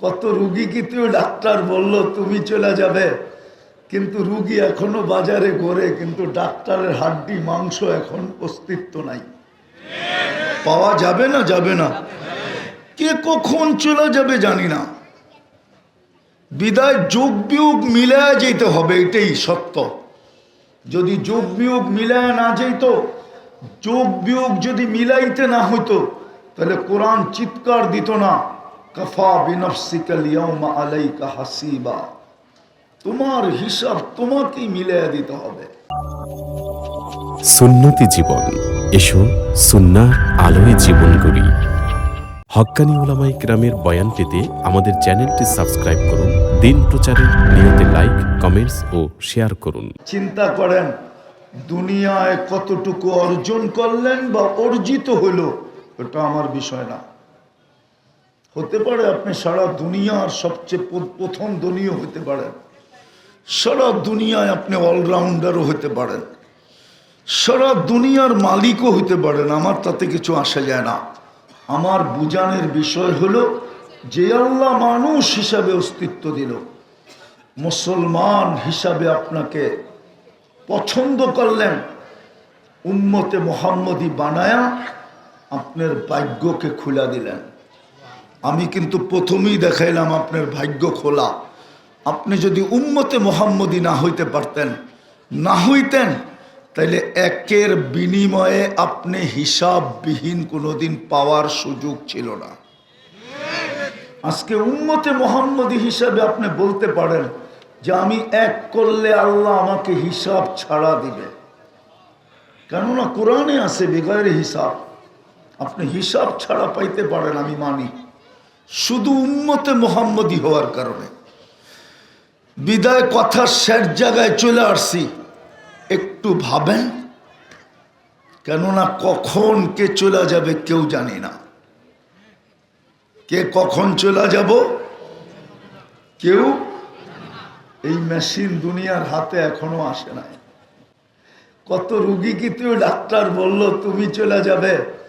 কত রুগী কি তুই ডাক্তার বলল, তুমি চলে যাবে। কিন্তু রুগী এখনও বাজারে ঘোরে, কিন্তু ডাক্তারের হাড্ডি, মাংস এখন অস্তিত্ব নাই। পাওয়া যাবে না যাবে না। কে কখন চলে যাবে জানি না। বিদায় যোগ বিয়োগ মিলায় যেতে হবে, এটাই সত্য। যদি যোগ বিয়োগ মিলায় না যেত, যোগ বিয়োগ যদি মিলাইতে না হইতো, তাহলে কোরআন চিৎকার দিত না। কফা বিনফসিকাল ইয়াউমা আলাইকা হাসিবা তোমার হিসাব তোমাকেই মিলিয়ে দিতে হবে। সুন্নতি জীবন। এসো সুন্নার আলোয় জীবন গড়ি। হক্কানি ওলামাই গ্রামের বয়ান পেতে আমাদের চ্যানেলটি সাবস্ক্রাইব করুন দিন প্রচারের নিয়তে লাইক কমেন্টস ও শেয়ার করুন। চিন্তা করেন দুনিয়ায় কতটুকু অর্জন করলেন বা অর্জিত হইল ওটা আমার বিষয় না। হতে পারে আপনি সারা দুনিয়ার সবচেয়ে প্র- প্রথম দনীয় হতে পারেন। সারা দুনিয়ায় আপনি অলরাউন্ডারও হতে পারেন। সারা দুনিয়ার মালিকও হতে পারেন, আমার তাতে কিছু আসা যায় না। আমার বুঝানের বিষয় হলো, যে আল্লাহ মানুষ হিসাবে অস্তিত্ব দিল, মুসলমান হিসাবে আপনাকে পছন্দ করলেন, উম্মতে মোহাম্মদী বানায়া আপনার ভাগ্যকে খুলা দিলেন। আমি কিন্তু প্রথমেই দেখাইলাম আপনার ভাগ্য খোলা। আপনি যদি উম্মতে মোহাম্মদী না হইতে পারতেন, না হইতেন, তাইলে একের বিনিময়ে আপনি হিসাববিহীন কোনোদিন পাওয়ার সুযোগ ছিল না। আজকে উম্মতে মোহাম্মদী হিসাবে আপনি বলতে পারেন যে আমি এক করলে আল্লাহ আমাকে হিসাব ছাড়া দিবে। কেননা কোরআনে আছে বেগায়ের হিসাব। আপনি হিসাব ছাড়া পাইতে পারেন, আমি মানি। শুধু উম্মতে মোহাম্মদী হওয়ার কারণে। বিদায় কথার শেষ জায়গায় চলে আসছি। একটু ভাবেন, কেননা কখন কে চলে যাবে কেউ জানি না। কে কখন চলে যাব? কেউ? এই মেশিন দুনিয়ার হাতে এখনও আসে নাই। কত রুগী কি তুই ডাক্তার বলল তুমি চলে যাবে?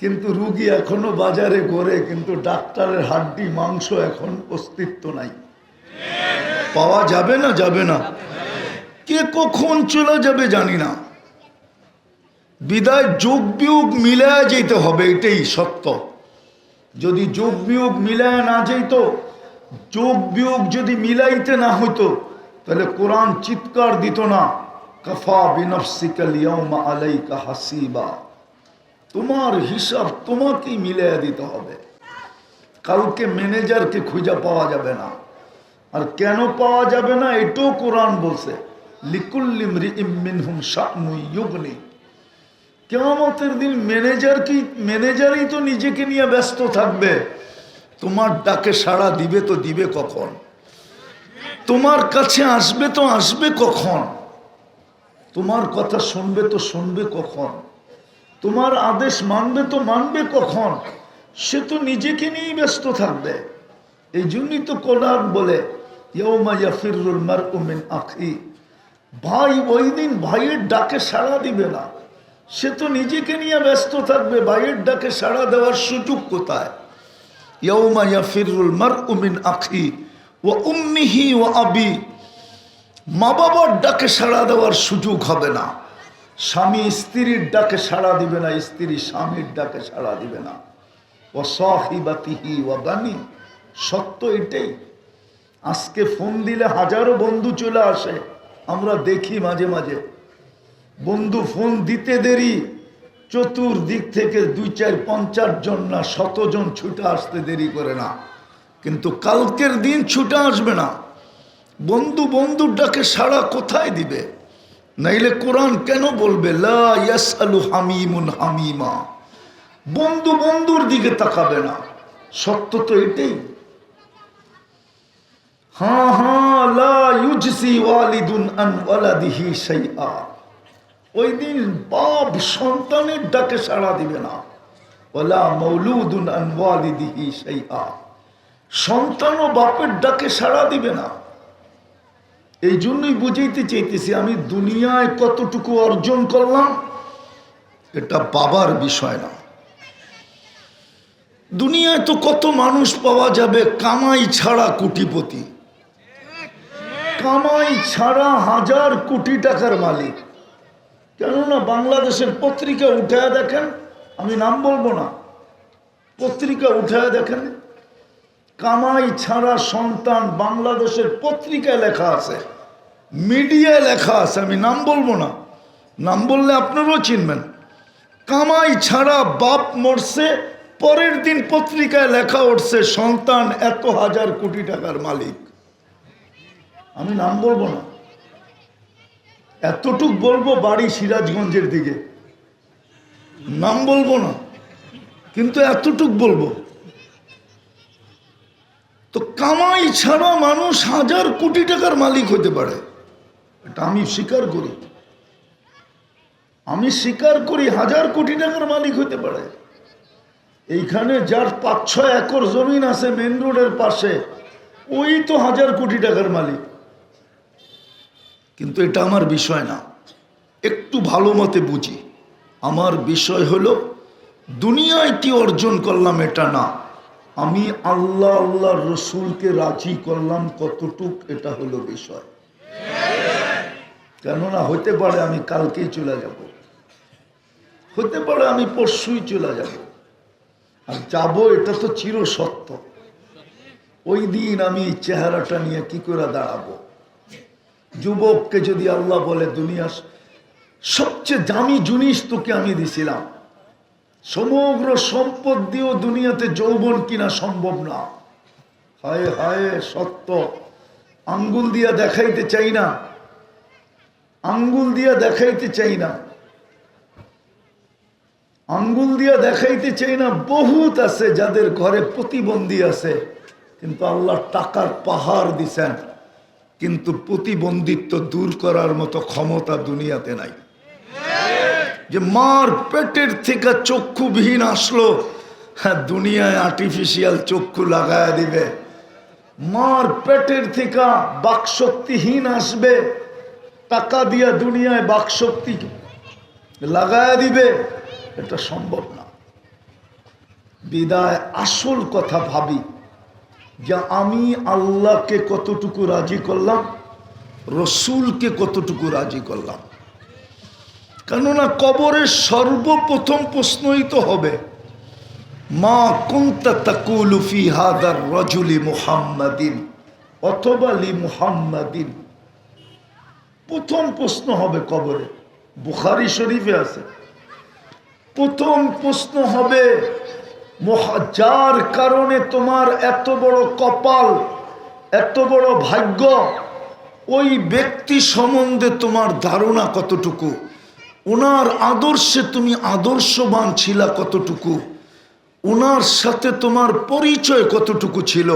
কিন্তু রুগী এখনও বাজারে ঘোরে, কিন্তু ডাক্তারের হাড্ডি, মাংস এখন অস্তিত্ব নাই। পাওয়া যাবে না যাবে না। কে কখন চলে যাবে জানি না। বিদায় যোগ বিয়োগ মিলায় যেতে হবে, এটাই সত্য। যদি যোগ বিয়োগ মিলায় না যেত, যোগ বিয়োগ যদি মিলাইতে না হইতো, তাহলে কোরআন চিৎকার দিত না, কফা বিনফসিকাল আলাইকা হাসিবা। তোমার হিসাব তোমাকেই মিলিয়ে দিতে হবে। কাউকে ম্যানেজারকে খুঁজে পাওয়া যাবে না। আর কেন পাওয়া যাবে না, এটাও কোরআন বলছে। লিকুল্লিম রিমিনহুম শানু ইউগনি। কেমতের দিন ম্যানেজার কি ম্যানেজারই তো নিজেকে নিয়ে ব্যস্ত থাকবে। তোমার ডাকে সাড়া দিবে তো দিবে কখন? তোমার কাছে আসবে তো আসবে কখন? তোমার কথা শুনবে তো শুনবে কখন? তোমার আদেশ মানবে তো মানবে কখন? সে তো নিজেকে নিয়েই ব্যস্ত থাকবে। এই জন্যই তো কোরআন বলে আখি ভাই ওই দিন ভাইয়ের ডাকে সাড়া দিবে না। সে তো নিজেকে নিয়ে ব্যস্ত থাকবে, ভাইয়ের ডাকে সাড়া দেওয়ার সুযোগ কোথায়? ইয়ৌমা ইয়াফিরুল মারউ মিন আখি ও উম্মিহি ও আবি। মা বাবার ডাকে সাড়া দেওয়ার সুযোগ হবে না। স্বামী স্ত্রীর ডাকে সাড়া দিবে না, স্ত্রী স্বামীর ডাকে সাড়া দিবে না। ও সহিবাতিহি ও বানি, সত্য এটাই। আজকে ফোন দিলে হাজারো বন্ধু চলে আসে, আমরা দেখি মাঝে মাঝে। বন্ধু ফোন দিতে দেরি, চতুর্দিক থেকে দুই চার পঞ্চাশ জন না শতজন ছুটে আসতে দেরি করে না। কিন্তু কালকের দিন ছুটে আসবে না। বন্ধু বন্ধুর ডাকে সাড়া কোথায় দিবে? নাইলে কোরআন কেন বলবে? লা ইয়াসআলু হামিমুন হামিমা। বন্ধু বন্ধুর দিকে তাকাবে না। সত্য তো এটাই। হ্যাঁ হ্যাঁ লা ইউজসি ওয়ালিদুন আন ওয়ালাদিহি শাইআ। ওই দিন বাপ সন্তানের ডাকে সাড়া দিবে না। ওলা মৌলুদুন আন ওয়ালিদিহি শাইআ। সন্তান ও বাপের ডাকে সাড়া দিবে না। এই জন্যই বুঝাইতে চাইতেছি, আমি দুনিয়ায় কতটুকু অর্জন করলাম, এটা বাবার বিষয় না। দুনিয়ায় তো কত মানুষ পাওয়া যাবে, কামাই ছাড়া কোটিপতি। কামাই ছাড়া হাজার কোটি টাকার মালিক। কেননা বাংলাদেশের পত্রিকা উঠায় দেখেন, আমি নাম বলব না, পত্রিকা উঠায় দেখেন কামাই ছাড়া সন্তান বাংলাদেশের পত্রিকায় লেখা আছে, মিডিয়ায় লেখা আছে, আমি নাম বলব না। নাম বললে আপনারাও চিনবেন। কামাই ছাড়া বাপ মরছে, পরের দিন পত্রিকায় লেখা উঠছে, সন্তান এত হাজার কোটি টাকার মালিক। আমি নাম বলব না। এতটুক বলব বাড়ি সিরাজগঞ্জের দিকে। নাম বলব না, কিন্তু এতটুক বলব। কামাই ছাড়া মানুষ হাজার কোটি টাকার মালিক হতে পারে। এটা আমি স্বীকার করি। আমি স্বীকার করি হাজার কোটি টাকার মালিক হতে পারে। এইখানে যার পাঁচ ছয় একর জমিন আছে মেন রোডের পাশে, ওই তো হাজার কোটি টাকার মালিক। কিন্তু এটা আমার বিষয় না। একটু ভালো মতে বুঝি। আমার বিষয় হলো, দুনিয়ায় কি অর্জন করলাম এটা না। আমি আল্লাহ আল্লাহ রসুলকে রাজি করলাম কতটুক এটা হলো বিষয়। কেননা হতে পারে আমি কালকেই চলে যাব। হতে পারে আমি পরশুই চলে যাব। আর যাব এটা তো চির সত্য। ওই দিন আমি চেহারাটা নিয়ে কি করে দাঁড়াবো? যুবককে যদি আল্লাহ বলে, দুনিয়ার সবচেয়ে দামি জিনিস তোকে আমি দিছিলাম। সমগ্র সম্পদ দিয়েও দুনিয়াতে যৌবন কিনা সম্ভব না। হায় হায়, সত্য। আঙ্গুল দিয়া দেখাইতে চাই না। আঙ্গুল দিয়া দেখাইতে চাই না। আঙ্গুল দিয়া দেখাইতে চাই না, বহুত আছে যাদের ঘরে প্রতিবন্ধী আছে। কিন্তু আল্লাহ টাকার পাহাড় দিছেন। কিন্তু প্রতিবন্ধিত্ব দূর করার মতো ক্ষমতা দুনিয়াতে নাই। যে মার পেটের থেকে চক্ষুবিহীন আসলো হ্যাঁ দুনিয়ায় আর্টিফিশিয়াল চক্ষু লাগায় দিবে। মার পেটের থেকে বাকশক্তিহীন আসবে, টাকা দিয়া দুনিয়ায় বাকশক্তি লাগায় দিবে, এটা সম্ভব না। বিদায়, আসল কথা ভাবি, যে আমি আল্লাহকে কতটুকু রাজি করলাম, রসুলকে কতটুকু রাজি করলাম। কেননা কবরের সর্বপ্রথম প্রশ্নই তো হবে, মা কুন্তা তাকুলু ফি হাদার রজুলি মুহাম্মাদিন অথবা লি মুহাম্মাদিন। প্রথম প্রশ্ন হবে কবরে, বুখারি শরীফে আছে। প্রথম প্রশ্ন হবে যার কারণে তোমার এত বড় কপাল, এত বড় ভাগ্য, ওই ব্যক্তি সম্বন্ধে তোমার ধারণা কতটুকু? ওনার আদর্শে তুমি আদর্শবান ছিলা কতটুকু? ওনার সাথে তোমার পরিচয় কতটুকু ছিল?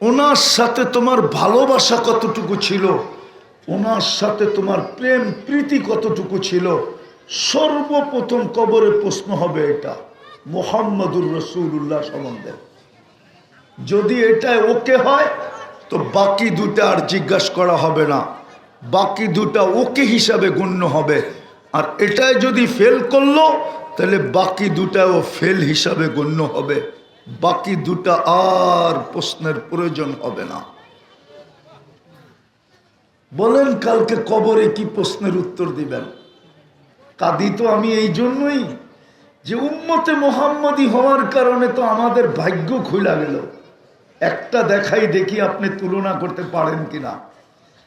ওনার সাথে তোমার ভালোবাসা কতটুকু ছিল? ওনার সাথে তোমার প্রেম, প্রীতি কতটুকু ছিল? সর্বপ্রথম কবরে প্রশ্ন হবে এটা, মোহাম্মদুর রসুল্লাহ সম্বন্ধে। যদি এটা ওকে হয়, তো বাকি দুটা আর জিজ্ঞাসা করা হবে না। বাকি দুটা ওকে হিসাবে গণ্য হবে। আর এটাই যদি ফেল করল, তাহলে বাকি দুটাও ফেল হিসাবে গণ্য হবে। বাকি দুটা আর প্রশ্নের প্রয়োজন হবে না। বলেন কালকে কবরে কি প্রশ্নের উত্তর দিবেন? কাদি তো আমি এই জন্যই যে উম্মতে মোহাম্মদী হওয়ার কারণে তো আমাদের ভাগ্য খুলা গেল। একটা দেখাই দেখি আপনি তুলনা করতে পারেন কিনা।